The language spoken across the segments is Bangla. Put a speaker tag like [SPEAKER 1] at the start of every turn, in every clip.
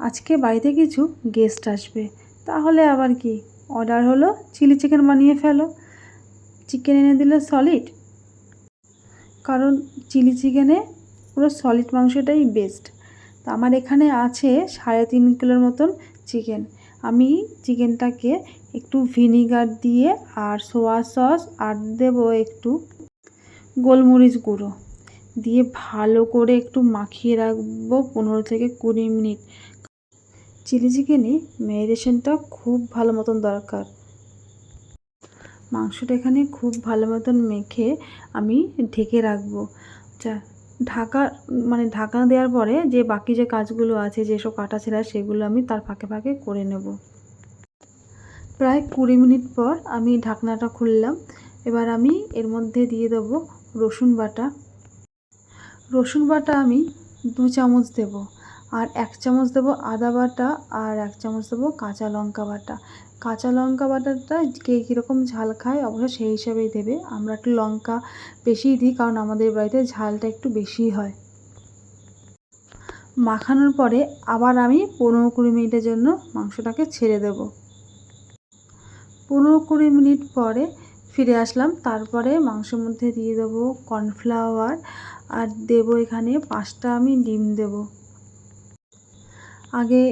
[SPEAKER 1] আজকে বাড়িতে কিছু গেস্ট আসবে। তাহলে আবার কি? অর্ডার হলো চিলি চিকেন বানিয়ে ফেলো। চিকেন এনে দিলে সলিড কারণ চিলি চিকেনে পুরো সলিড মাংসটাই বেস্ট তো আমার এখানে আছে সাড়ে তিন কিলোর মতন চিকেন আমি চিকেনটাকে একটু ভিনিগার দিয়ে আর সোয়া সস আর দেবো একটু গোলমরিচ গুঁড়ো। দিয়ে ভালো করে একটু মাখিয়ে রাখব পনেরো থেকে কুড়ি মিনিট। চিলি চিকেনে ম্যারিনেশনটা খুব ভালো মতন দরকার। মাংসটা এখানে খুব ভালো মতন মেখে আমি ঢেকে রাখব। যা, ঢাকা মানে ঢাকা দেওয়ার পরে যে বাকি যে কাজগুলো আছে যেসব কাটা ছেঁড়া, সেগুলো আমি তার ফাঁকে ফাঁকে করে নেব। প্রায় কুড়ি মিনিট পর আমি ঢাকনাটা খুললাম। এবার আমি এর মধ্যে দিয়ে দেবো রসুন বাটা। রসুন বাটা আমি দু চামচ দেব। আর এক চামচ দেবো আদা বাটা আর এক চামচ দেবো কাঁচা লঙ্কা বাটা। কাঁচা লঙ্কা বাটাটা কে কীরকম ঝাল খায় অবশ্য সেই হিসাবেই দেবে। আমরা একটু লঙ্কা বেশিই দিই কারণ আমাদের বাড়িতে ঝালটা একটু বেশিই হয়। মাখানোর পরে আবার আমি পনেরো কুড়ি মিনিটের জন্য মাংসটাকে ছেড়ে দেব। পনেরো কুড়ি মিনিট পরে ফিরে আসলাম। তারপরে মাংসের মধ্যে দিয়ে দেবো কর্নফ্লাওয়ার আর দেবো এখানে পাঁচটা আমি ডিম দেব। আগে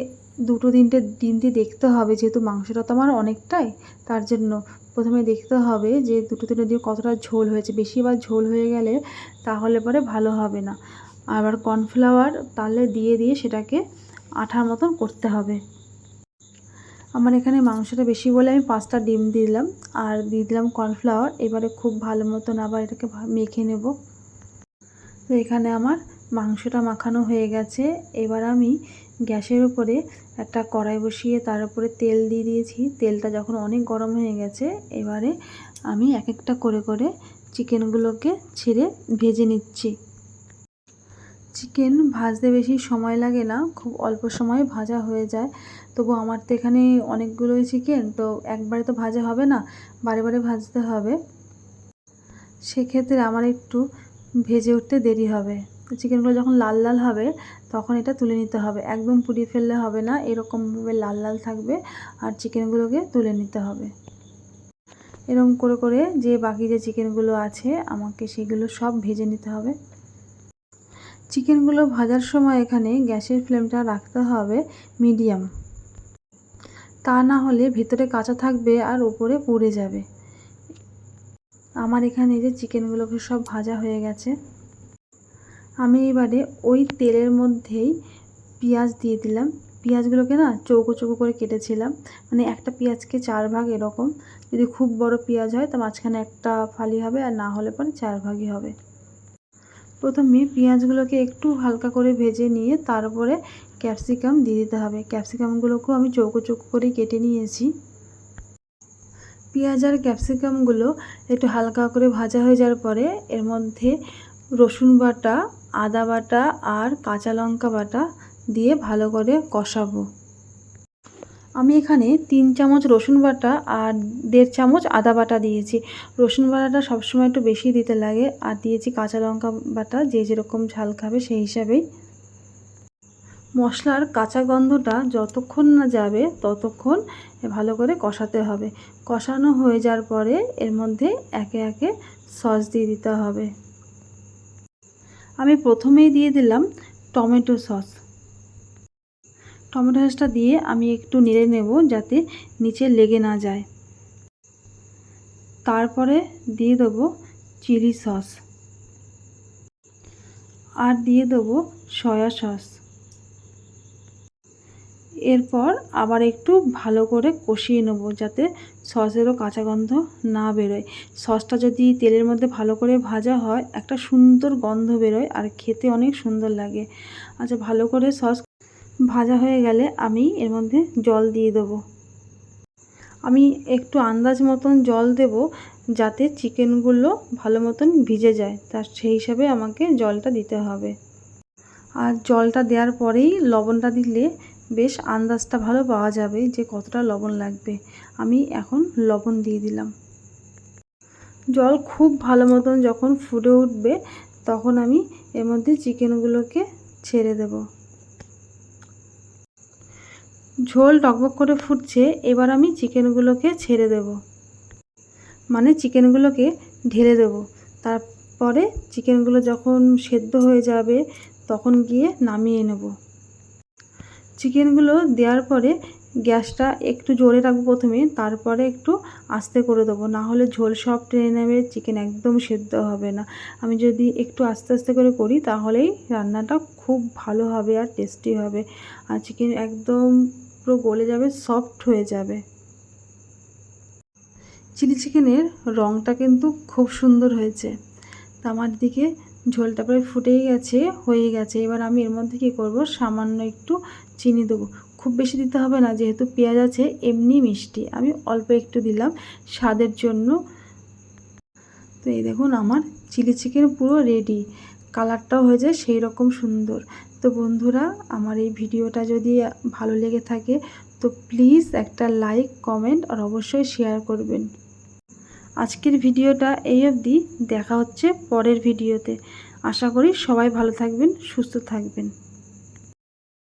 [SPEAKER 1] দুটো তিনটে ডিম দিয়ে দেখতে হবে, যেহেতু মাংসটা তো আমার অনেকটাই, তার জন্য প্রথমে দেখতে হবে যে দুটো তিনটে দিয়ে কতটা ঝোল হয়েছে। বেশি বা ঝোল হয়ে গেলে তাহলে পরে ভালো হবে না। আবার কর্নফ্লাওয়ার তাহলে দিয়ে দিয়ে সেটাকে আঠার মতন করতে হবে। আমার এখানে মাংসটা বেশি বলে আমি পাঁচটা ডিম দিলাম, আর দিয়ে দিলাম কর্নফ্লাওয়ার। এবারে খুব ভালো মতন আবার এটাকে মেখে নেব। তো এখানে আমার মাংসটা মাখানো হয়ে গেছে। এবার আমি গ্যাসের উপরে একটা কড়াই বসিয়ে তার উপরে তেল দিয়ে দিয়েছি। তেলটা যখন অনেক গরম হয়ে গেছে, এবারে আমি এক একটা করে করে চিকেনগুলোকে ছেড়ে ভেজে নিচ্ছি। চিকেন ভাজতে বেশি সময় লাগে না, খুব অল্প সময়ে ভাজা হয়ে যায়। তবু আমার তো এখানে অনেকগুলোই চিকেন, তো একবারে তো ভাজা হবে না, বারে বারে ভাজতে হবে। সেক্ষেত্রে আমার একটু ভেজে উঠতে দেরি হবে। তো চিকেনগুলো যখন লাল লাল হবে, তখন এটা তুলে নিতে হবে। একদম পুড়িয়ে ফেললে হবে না এরকমভাবে লাল লাল থাকবে আর চিকেনগুলোকে তুলে নিতে হবে। এরকম করে করে যে বাকি যে চিকেনগুলো আছে, আমাকে সেগুলো সব ভেজে নিতে হবে। চিকেনগুলো ভাজার সময় এখানে গ্যাসের ফ্লেমটা রাখতে হবে মিডিয়াম। তা না হলে ভেতরে কাঁচা থাকবে আর উপরে পুড়ে যাবে। আমার এখানে যে চিকেনগুলোকে সব ভাজা হয়ে গেছে আমি এবারে ওই তেলের মধ্যেই পেঁয়াজ দিয়ে দিলাম। পেঁয়াজগুলোকে না চৌকো চৌকো করে কেটেছিলাম। মানে একটা পেঁয়াজকে চার ভাগ এরকম। যদি খুব বড় পেঁয়াজ হয়, তা মাঝখানে একটা ফালি হবে আর না হলে পরে চার ভাগই হবে। প্রথমে পেঁয়াজগুলোকে একটু হালকা করে ভেজে নিয়ে তারপরে ক্যাপসিকাম দিয়ে দিতে হবে। ক্যাপসিকামগুলোকেও আমি চৌকো চৌকো করে কেটে নিয়েছি। পেঁয়াজ আর ক্যাপসিকামগুলো একটু হালকা করে ভাজা হয়ে যাওয়ার পরে এর মধ্যে রসুন বাটা আদা বাটা আর কাঁচা লঙ্কা বাটা দিয়ে ভালো করে কষাবো। আমি এখানে তিন চামচ রসুন বাটা আর দেড় চামচ আদা বাটা দিয়েছি। রসুন বাটাটা সবসময় একটু বেশি দিতে লাগে আর দিয়েছি কাঁচা লঙ্কা বাটা, যে যেরকম ঝাল খাবে সেই হিসাবেই। মশলার কাঁচা গন্ধটা যতক্ষণ না যাবে ততক্ষণ ভালো করে কষাতে হবে। কষানো হয়ে যাওয়ার পরে এর মধ্যে একে একে সস দিয়ে দিতে হবে। আমি প্রথমেই দিয়ে দিলাম টমেটো সস। টমেটো সসটা দিয়ে আমি একটু নেড়ে নেব যাতে নিচে লেগে না যায়। তারপরে দিয়ে দেবো চিলি সস। আর দিয়ে দেবো সয়া সস। এরপর আবার একটু ভালো করে কষিয়ে নেব যাতে সসেরও কাঁচা গন্ধ না বেরোয়। সসটা যদি তেলের মধ্যে ভালো করে ভাজা হয়, একটা সুন্দর গন্ধ বেরোয় আর খেতে অনেক সুন্দর লাগে। আচ্ছা ভালো করে সস ভাজা হয়ে গেলে আমি এর মধ্যে জল দিয়ে দেবো। আমি একটু আন্দাজ মতন জল দেব যাতে চিকেনগুলো ভালো মতন ভিজে যায়। তার সেই হিসাবে আমাকে জলটা দিতে হবে। আর জলটা দেওয়ার পরেই লবণটা দিলে বেশ আন্দাজটা ভালো পাওয়া যাবে যে কতটা লবণ লাগবে। আমি এখন লবণ দিয়ে দিলাম। জল খুব ভালো মতন যখন ফুটে উঠবে, তখন আমি এর মধ্যে চিকেনগুলোকে ছেড়ে দেব। ঝোল টকবক করে ফুটছে, এবার আমি চিকেনগুলোকে ছেড়ে দেব। মানে চিকেনগুলোকে ঢেলে দেব। তারপরে চিকেনগুলো যখন সেদ্ধ হয়ে যাবে, তখন গিয়ে নামিয়ে নেব। চিকেনগুলো দেওয়ার পরে গ্যাসটা একটু জোরে রাখব প্রথমে, তারপরে একটু আস্তে করে দেবো। না হলে ঝোল সব টেনে নেবে, চিকেন একদম সেদ্ধ হবে না। আমি যদি একটু আস্তে আস্তে করে করি, তাহলেই রান্নাটা খুব ভালো হবে আর টেস্টি হবে। আর চিকেন একদম পুরো গলে যাবে সফট হয়ে যাবে। চিলি চিকেনের রঙটা কিন্তু খুব সুন্দর হয়েছে। আমার দিকে ঝোলটা প্রায় ফুটেই গেছে হয়ে গেছে। এবার আমি এর মধ্যে কী করব? সামান্য একটু চিনি দেবো। খুব বেশি দিতে হবে না, যেহেতু পেঁয়াজ আছে, এমনি মিষ্টি। আমি অল্প একটু দিলাম স্বাদের জন্য। তো এই দেখুন, আমার চিলি চিকেন পুরো রেডি কালারটাও হয়ে যায় সেই রকম সুন্দর। তো বন্ধুরা, আমার এই ভিডিওটা যদি ভালো লেগে থাকে, তো প্লিজ একটা লাইক কমেন্ট আর অবশ্যই শেয়ার করবেন। আজকের ভিডিওটা এই অবধি। দেখা হচ্ছে পরের ভিডিওতে। আশা করি সবাই ভালো থাকবেন, সুস্থ থাকবেন।